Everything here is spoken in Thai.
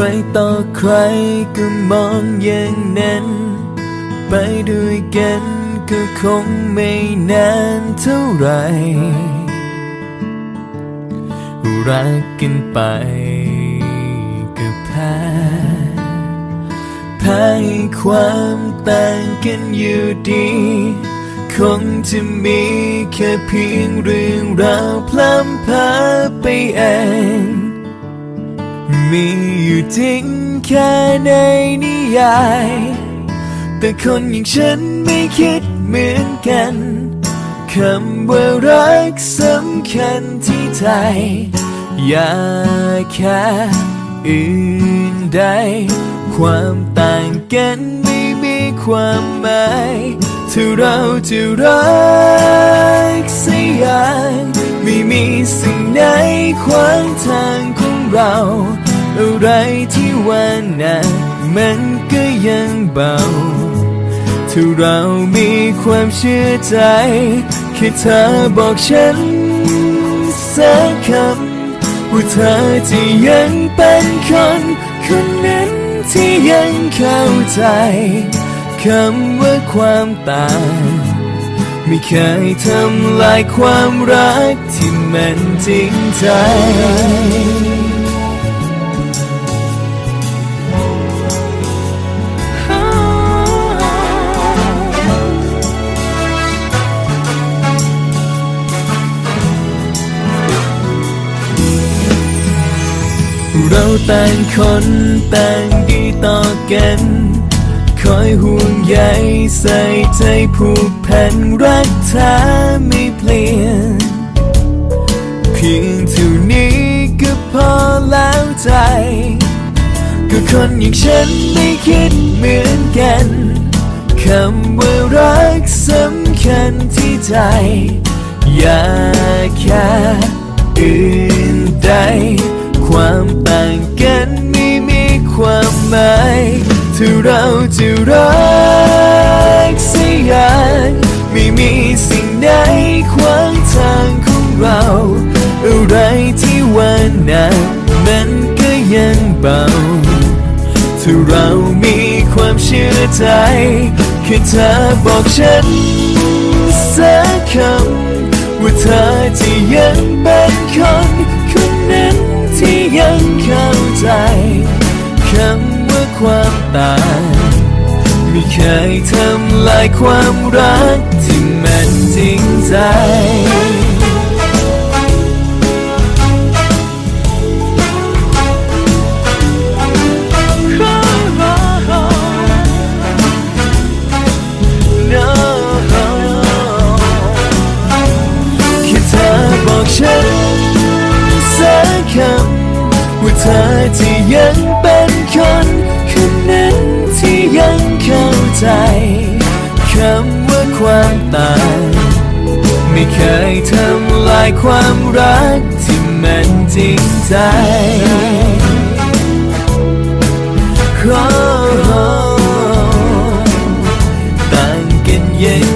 รต่อใครก็มองอย่างนั้น ไปด้วยกันก็คงไม่นานเท่าไหรรักกันไปก็แพ้แพ้ให้ความต่างกันอยู่ดี คงจะมีแค่เพียงเรื่องราวพล่ำพาไปเอง จริงแค่ในนิยาย แต่คนอย่างฉันไม่คิดเหมือนกัน คำว่ารักสำคัญที่ใจอย่าแค่อื่นใด ความต่างกันไม่มีความหมายถ้าเราจะรักสักอย่างไม่มีสิ่งไหนขวางทางของเรา อะไรที่ว่าหนักมันก็ยังเบา ถ้าเรามีความเชื่อใจแค่เธอบอกฉันสักคำว่าเธอจะยังเป็นคนคนนั้นที่ยังเข้าใจคำว่าความต่างไม่เคยทำลายความรักที่มันจริงใจ ต่างคนต่างดีต่อกัน คอยห่วงใยใส่ใจผูกพันรักเธอไม่เปลี่ยน เพียงเท่านี้ก็พอแล้วใจ ก็คนอย่างฉันไม่คิดเหมือนกันคำว่ารักสำคัญที่ใจ อย่าแค่อื่นใดความต่ ถ้าเราจะรักสักอย่างไม่มีสิ่งใดขวางทางของเรา อะไรที่ว่าหนักมันก็ยังเบา ถ้าเรามีความเชื่อใจแค่เธอบอกฉันสักคำว่าเธอจะยังเป็นคนคนนั้นที่ยังเข้าใจ ตางไม่เคยทำลายความรักที่แมันจริงใจ No แค่เธอบอกฉันสักคำว่าเธอจะยังเป็นคน ใจ คำว่าความตาย ไม่เคยทำลายความรักที่มันจริงใจขอต่างกันยัง